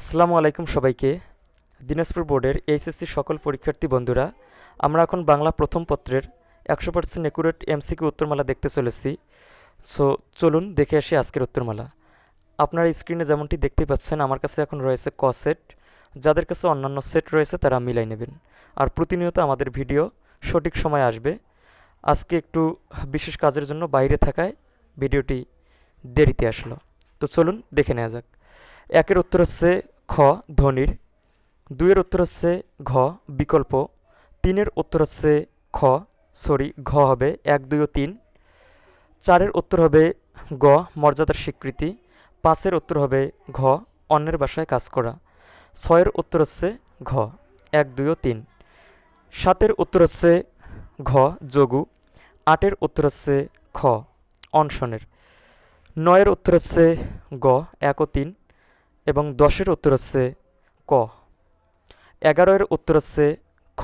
আসসালামু আলাইকুম সবাইকে। দিনাজপুর বোর্ডের এইচএসসি সকল পরীক্ষার্থী বন্ধুরা, আমরা এখন বাংলা প্রথম পত্রের একশো পার্সেন্ট একুরেট এমসিকিউ উত্তরমালা দেখতে চলেছি। সো চলুন দেখে আসি আজকের উত্তরমালা। আপনারা স্ক্রিনে যেমনটি দেখতেই পাচ্ছেন, আমার কাছে এখন রয়েছে ক সেট যাদের কাছে অন্যান্য সেট রয়েছে, তারা মিলাই নেবেন। আর প্রতিনিয়ত আমাদের ভিডিও সঠিক সময় আসবে। আজকে একটু বিশেষ কাজের জন্য বাইরে থাকায় ভিডিওটি দেরিতে আসলো। তো চলুন দেখে নেওয়া যাক। একের উত্তর হচ্ছে খ ধ্বনির দুইয়ের উত্তর হচ্ছে ঘ, বিকল্প। তিনের উত্তর হচ্ছে খ, সরি, ঘ হবে এক, দুই ও তিন। চারের উত্তর হবে গ, মর্যাদার স্বীকৃতি। পাঁচের উত্তর হবে ঘ, অন্যের বাসায় কাজ করা। ছয়ের উত্তর হচ্ছে ঘ, এক, দুই ও তিন। সাতের উত্তর হচ্ছে ঘ, যোগু। আটের উত্তর হচ্ছে খ, অনশনের। নয়ের উত্তর হচ্ছে গ, এক ও তিন। এবং দশের উত্তর হচ্ছে ক। এগারো এর উত্তর হচ্ছে খ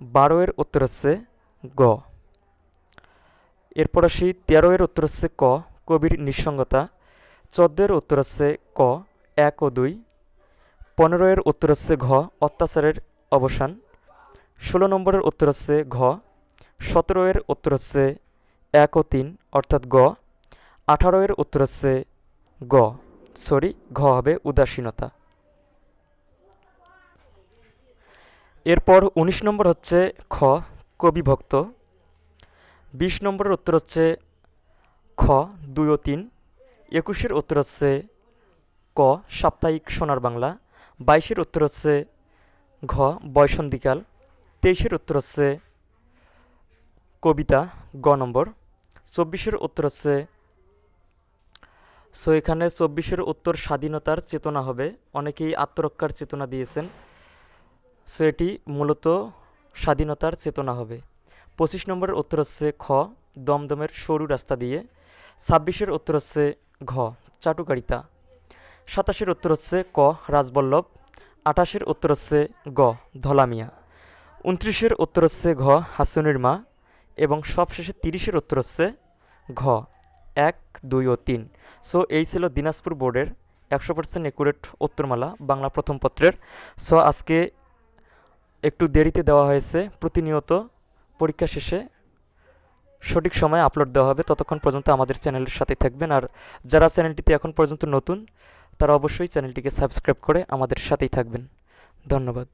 বারো এর উত্তর হচ্ছে গ। এরপর আসি তেরো এর উত্তর হচ্ছে ক, কবির নিঃসঙ্গতা। চোদ্দ এর উত্তর হচ্ছে ক, এক ও দুই। পনেরো এর উত্তর হচ্ছে ঘ, অত্যাচারের অবসান। ষোলো নম্বরের উত্তর হচ্ছে ঘ সতেরো এর উত্তর হচ্ছে এক ও তিন, অর্থাৎ গ। আঠারো এর উত্তর হচ্ছে গ। সরি, ঘ হবে উদাসীনতা। এরপর ১৯ নম্বর হচ্ছে খ, কবিভক্ত। বিশ নম্বরের উত্তর হচ্ছে খ, দুই ও তিন। একুশের উত্তর হচ্ছে ক, সাপ্তাহিক সোনার বাংলা। বাইশের উত্তর হচ্ছে ঘ বয়সন্ধিকাল তেইশের উত্তর হচ্ছে কবিতা, গ নম্বর। চব্বিশের উত্তর হচ্ছে সো এখানে চব্বিশের উত্তর স্বাধীনতার চেতনা হবে। অনেকেই আত্মরক্ষার চেতনা দিয়েছেন। সো এটি মূলত স্বাধীনতার চেতনা হবে। পঁচিশ নম্বরের উত্তর হচ্ছে খ, দমদমের সরু রাস্তা দিয়ে। ছাব্বিশের উত্তর হচ্ছে ঘ, চাটুকারিতা। সাতাশের উত্তর হচ্ছে ক, রাজবল্লভ। আঠাশের উত্তর হচ্ছে গ ধলামিয়া উনত্রিশের উত্তর হচ্ছে ঘ হাসুনির মা এবং সবশেষে তিরিশের উত্তর হচ্ছে ঘ এক, দুই ও তিন। সো এই ছিল দিনাজপুর বোর্ডের একশো পার্সেন্ট একুরেট উত্তরমালা, বাংলা প্রথম পত্রের। সো আজকে একটু দেরিতে দেওয়া হয়েছে। প্রতিনিয়ত পরীক্ষা শেষে সঠিক সময়ে আপলোড দেওয়া হবে। ততক্ষণ পর্যন্ত আমাদের চ্যানেলের সাথে থাকবেন। আর যারা চ্যানেলটিতে এখন পর্যন্ত নতুন, তারা অবশ্যই চ্যানেলটিকে সাবস্ক্রাইব করে আমাদের সাথেই থাকবেন। ধন্যবাদ।